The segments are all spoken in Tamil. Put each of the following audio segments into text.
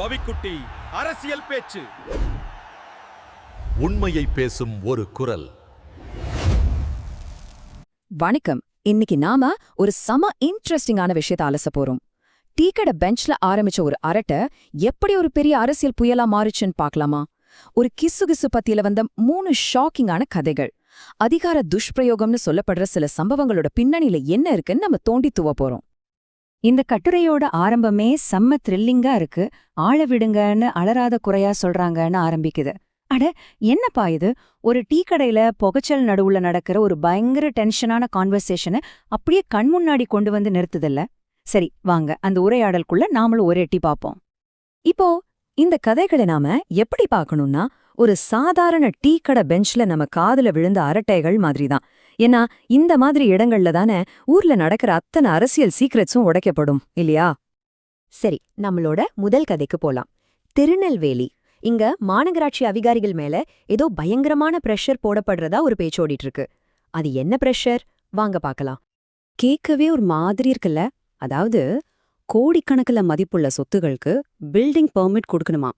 பவிக்குட்டி அரசியல் பேச்சு. உண்மையை பேசும் ஒரு குரல். வணக்கம். இன்னைக்கு நாம ஒரு சம இன்ட்ரெஸ்டிங்கான விஷயத்த அலச போறோம். டீ கடை பெஞ்ச்ல ஆரம்பிச்ச ஒரு அரட்டை எப்படி ஒரு பெரிய அரசியல் புயலா மாறுச்சுன்னு பார்க்கலாமா? ஒரு கிசுகிசு பத்தியில வந்த மூணு ஷாக்கிங்கான கதைகள். அதிகார துஷ்பிரயோகம்னு சொல்லப்படுற சில சம்பவங்களோட பின்னணியில என்ன இருக்குன்னு நம்ம தோண்டி துவ போறோம். இந்த கட்டுரையோட ஆரம்பமே செம்ம த்ரில்லிங்கா இருக்கு. ஆள விடுங்கன்னு அலராத குறையா சொல்றாங்கன்னு ஆரம்பிக்குது. அட என்னப்பா இது? ஒரு டீ கடையில புகைச்சல் நடுவுல நடக்கிற ஒரு பயங்கர டென்ஷனான கான்வர்சேஷனை அப்படியே கண் முன்னாடி கொண்டு வந்து நிறுத்துதில்ல? சரி வாங்க. அந்த உரையாடலுக்குள்ள நாமளும் ஒரு எட்டி பாப்போம். இப்போ இந்த கதைகளை நாம எப்படி பார்க்கணும்னா ஒரு சாதாரண டீ கடை பெஞ்ச்ல நம்ம காதுல விழுந்த அரட்டைகள் மாதிரி தான் ஏன்னா இந்த மாதிரி இடங்கள்ல தானே ஊர்ல நடக்கிற அத்தனை அரசியல் சீக்ரெட்ஸும் உடைக்கப்படும் இல்லையா? சரி நம்மளோட முதல் கதைக்கு போலாம். திருநெல்வேலி. இங்க மாநகராட்சி அதிகாரிகள் மேல ஏதோ பயங்கரமான பிரஷர் போடப்படுறதா ஒரு பேச்சோடிட்டு இருக்கு அது என்ன பிரஷர் வாங்க பார்க்கலாம். கேட்கவே ஒரு மாதிரி இருக்குல்ல. அதாவது கோடிக்கணக்கில் மதிப்புள்ள சொத்துகளுக்கு பில்டிங் பெர்மிட் கொடுக்கணுமா?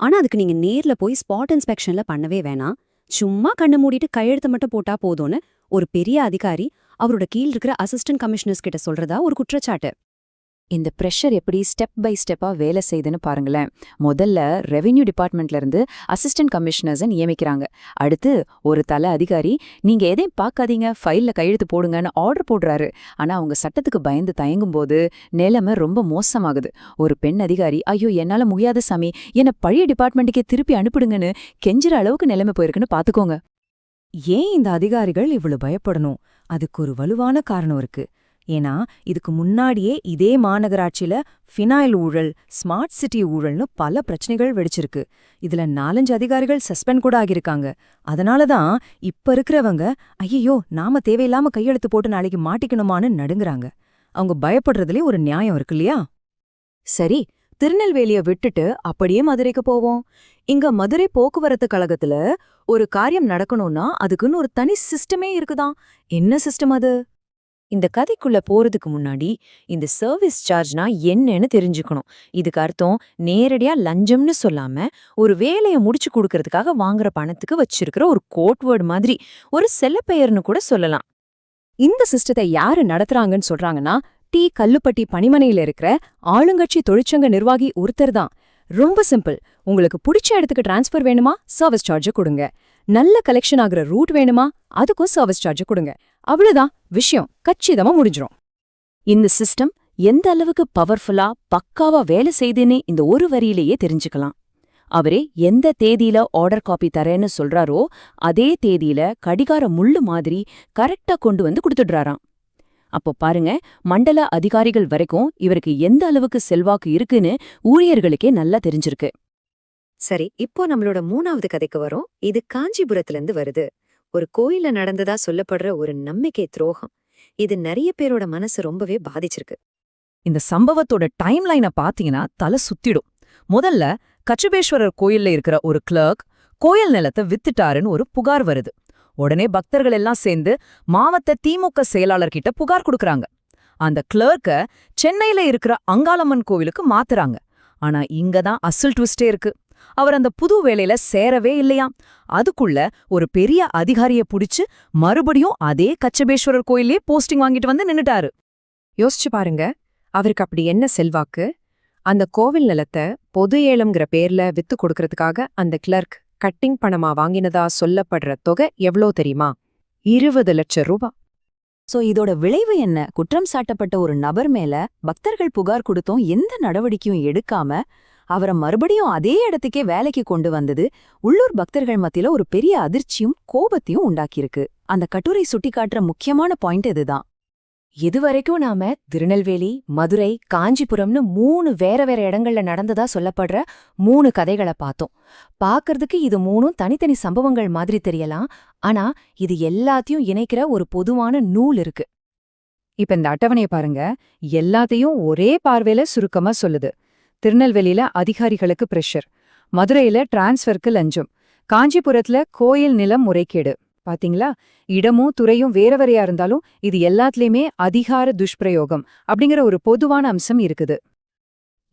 ஆனா அதுக்கு நீங்க நேர்ல போய் ஸ்பாட் இன்ஸ்பெக்ஷன்ல பண்ணவே வேணாம். சும்மா கண்ணு மூடிட்டு கையெழுத்து மட்டும் போட்டா போதும்னு ஒரு பெரிய அதிகாரி அவரோட கீழ் இருக்கிற அசிஸ்டன்ட் கமிஷனர்ஸ் கிட்ட சொல்றதா ஒரு குற்றச்சாட்டு. இந்த ப்ரெஷர் எப்படி ஸ்டெப் பை ஸ்டெப்பா வேலை செய்யுதுன்னு பாருங்களேன். முதல்ல ரெவென்யூ டிபார்ட்மெண்ட்ல இருந்து அசிஸ்டன்ட் கமிஷனர்ஸை நியமிக்கிறாங்க. அடுத்து ஒரு தல அதிகாரி நீங்க எதையும் பார்க்காதீங்க ஃபைல்ல கையெழுத்து போடுங்கன்னு ஆர்டர் போடுறாரு. ஆனா அவங்க சட்டத்துக்கு பயந்து தயங்கும் போது நிலைமை ரொம்ப மோசமாகுது. ஒரு பெண் அதிகாரி ஐயோ என்னால முடியாத சாமி என்னை பழைய டிபார்ட்மெண்ட்டுக்கே திருப்பி அனுப்பிடுங்கன்னு கெஞ்சுற அளவுக்கு நிலைமை போயிருக்குன்னு பாத்துக்கோங்க. ஏன் இந்த அதிகாரிகள் இவ்வளவு பயப்படணும்? அதுக்கு ஒரு வலுவான காரணம் இருக்கு. ஏன்னா இதுக்கு முன்னாடியே இதே மாநகராட்சியில ஃபினாயில் ஊழல் ஸ்மார்ட் சிட்டி ஊழல்னு பல பிரச்சனைகள் வெடிச்சிருக்கு. இதுல நாலஞ்சு அதிகாரிகள் சஸ்பெண்ட் கூட ஆகியிருக்காங்க. அதனால தான் இப்ப இருக்கிறவங்க ஐயையோ நாம தேவையில்லாம கையெழுத்து போட்டு நாளைக்கு மாட்டிக்கணுமான்னு நடுங்குறாங்க. அவங்க பயப்படுறதுலே ஒரு நியாயம் இருக்கு இல்லையா? சரி திருநெல்வேலிய விட்டுட்டு அப்படியே மதுரைக்கு போவோம். இங்க மதுரை போக்குவரத்து கழகத்துல ஒரு காரியம் நடக்கணும்னா அதுக்குன்னு ஒரு தனி சிஸ்டமே இருக்குதான். என்ன சிஸ்டம் அது? இந்த கதைக்குள்ள போறதுக்கு முன்னாடி இந்த சர்வீஸ் சார்ஜ்னா என்னன்னு தெரிஞ்சுக்கணும். இதுக்கு அர்த்தம் நேரடியா லஞ்சம்னு சொல்லாம ஒரு வேலையை முடிச்சு கொடுக்கறதுக்காக வாங்குற பணத்துக்கு வச்சிருக்கிற ஒரு கோட்வேர்டு மாதிரி ஒரு செல்லப்பெயர்னு கூட சொல்லலாம். இந்த சிஸ்டத்தை யாரு நடத்துறாங்கன்னு சொல்றாங்கன்னா டி. கல்லுப்பட்டி பணிமனையில இருக்கிற ஆளுங்கட்சி தொழிற்சங்க நிர்வாகி ஒருத்தர் தான். ரொம்ப சிம்பிள் உங்களுக்கு பிடிச்ச இடத்துக்கு டிரான்ஸ்ஃபர் வேணுமா? சர்வீஸ் சார்ஜை கொடுங்க. நல்ல கலெக்ஷன் ஆகுற ரூட் வேணுமா? அதுக்கும் சர்வீஸ் சார்ஜ் கொடுங்க. அவ்வளவுதான். விஷயம் கச்சிதமா முடிஞ்சிரும். இந்த சிஸ்டம் எந்த அளவுக்கு பவர்ஃபுல்லா பக்காவா வேலை செய்துன்னு இந்த ஒரு வரியிலேயே தெரிஞ்சுக்கலாம். அவரே எந்த தேதியில ஆர்டர் காப்பி தரேன்னு சொல்றாரோ அதே தேதியில கடிகார முள்ளு மாதிரி கரெக்டா கொண்டு வந்து கொடுத்துடுறாராம். அப்போ பாருங்க மண்டல அதிகாரிகள் வரைக்கும் இவருக்கு எந்த அளவுக்கு செல்வாக்கு இருக்குன்னு ஊழியர்களுக்கே நல்லா தெரிஞ்சிருக்கு. சரி இப்போ நம்மளோட மூணாவது கதைக்கு வரோம். இது காஞ்சிபுரத்துல இருந்து வருது. ஒரு கோயில்ல நடந்ததா சொல்லப்படுற ஒரு நம்பிக்கை துரோகம். இது நிறைய பேரோட மனசு ரொம்பவே பாதிச்சிருக்கு. இந்த சம்பவத்தோட டைம் லைனை பாத்தீங்கன்னா தலை சுத்திடும். முதல்ல கச்சுபேஸ்வரர் கோயில்ல இருக்கிற ஒரு கிளர்க் கோயில் நிலத்தை வித்துட்டாருன்னு ஒரு புகார் வருது. உடனே பக்தர்கள் எல்லாம் சேர்ந்து மாவட்ட திமுக செயலாளர்கிட்ட புகார் கொடுக்கறாங்க. அந்த கிளர்க்க சென்னையில இருக்கிற அங்காளம்மன் கோவிலுக்கு மாத்துறாங்க. ஆனா இங்க தான் அசல் ட்விஸ்டே இருக்கு. அவர் அந்த புது வேலையில சேரவே இல்லையாம். அதுக்குள்ள ஒரு பெரிய அதிகாரிய புடிச்சு மறுபடியும் அதே கச்சபேஸ்வரர் கோயிலே போஸ்டிங் வாங்கிட்டு வந்து நின்னுட்டாரு. யோசிச்சு பாருங்க அவருக்கு அப்படி என்ன செல்வாக்கு? அந்த கோவில் நிலத்தை பொது ஏலம்ங்கிற பேர்ல வித்து கொடுக்கறதுக்காக அந்த கிளர்க் கட்டிங் பணமா வாங்கினதா சொல்லப்படுற தொகை எவ்வளோ தெரியுமா? இருபது லட்சம் ரூபா. சோ இதோட விளைவு என்ன? குற்றம் சாட்டப்பட்ட ஒரு நபர் மேல பக்தர்கள் புகார் கொடுத்தும் எந்த நடவடிக்கையும் எடுக்காம அவரை மறுபடியும் அதே இடத்துக்கே வேலைக்கு கொண்டு வந்தது உள்ளூர் பக்தர்கள் மத்தியில ஒரு பெரிய அதிர்ச்சியும் கோபத்தையும் உண்டாக்கியிருக்கு. அந்த கட்டுரை சுட்டிக்காட்டுற முக்கியமான பாயிண்ட் இதுதான். இதுவரைக்கும் நாம திருநெல்வேலி மதுரை காஞ்சிபுரம்னு மூணு வேற வேற இடங்கள்ல நடந்ததா சொல்லப்படுற மூணு கதைகளை பார்த்தோம். பார்க்கறதுக்கு இது மூணும் தனித்தனி சம்பவங்கள் மாதிரி தெரியலாம். ஆனா இது எல்லாத்தையும் இணைக்கிற ஒரு பொதுவான நூல் இருக்கு. இப்ப இந்த அட்டவணையை பாருங்க. எல்லாத்தையும் ஒரே பார்வையில சுருக்கமா சொல்லுது. திருநெல்வேலியில அதிகாரிகளுக்கு பிரஷர் மதுரையில டிரான்ஸ்ஃபருக்கு லஞ்சம். காஞ்சிபுரத்துல கோயில் நிலம் முறைகேடு. பாத்தீங்களா? இடமும் துறையும் வேறவரையா இருந்தாலும் இது எல்லாத்துலயுமே அதிகார துஷ்பிரயோகம் அப்படிங்கிற ஒரு பொதுவான அம்சம் இருக்குது.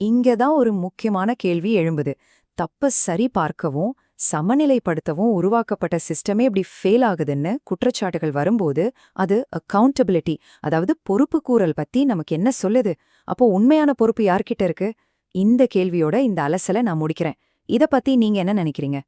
இங்கதான் ஒரு முக்கியமான கேள்வி எழும்புது. தப்ப சரி பார்க்கவும் சமநிலைப்படுத்தவும் உருவாக்கப்பட்ட சிஸ்டமே இப்படி ஃபெயில் ஆகுதுன்னு குற்றச்சாட்டுகள் வரும்போது அது அக்கவுண்டபிலிட்டி அதாவது பொறுப்பு கூறல் பத்தி நமக்கு என்ன சொல்லுது? அப்போ உண்மையான பொறுப்பு யார்கிட்ட இருக்கு? இந்த கேள்வியோட இந்த அலசலை நான் முடிக்கிறேன். இத பத்தி நீங்க என்ன நினைக்கிறீங்க?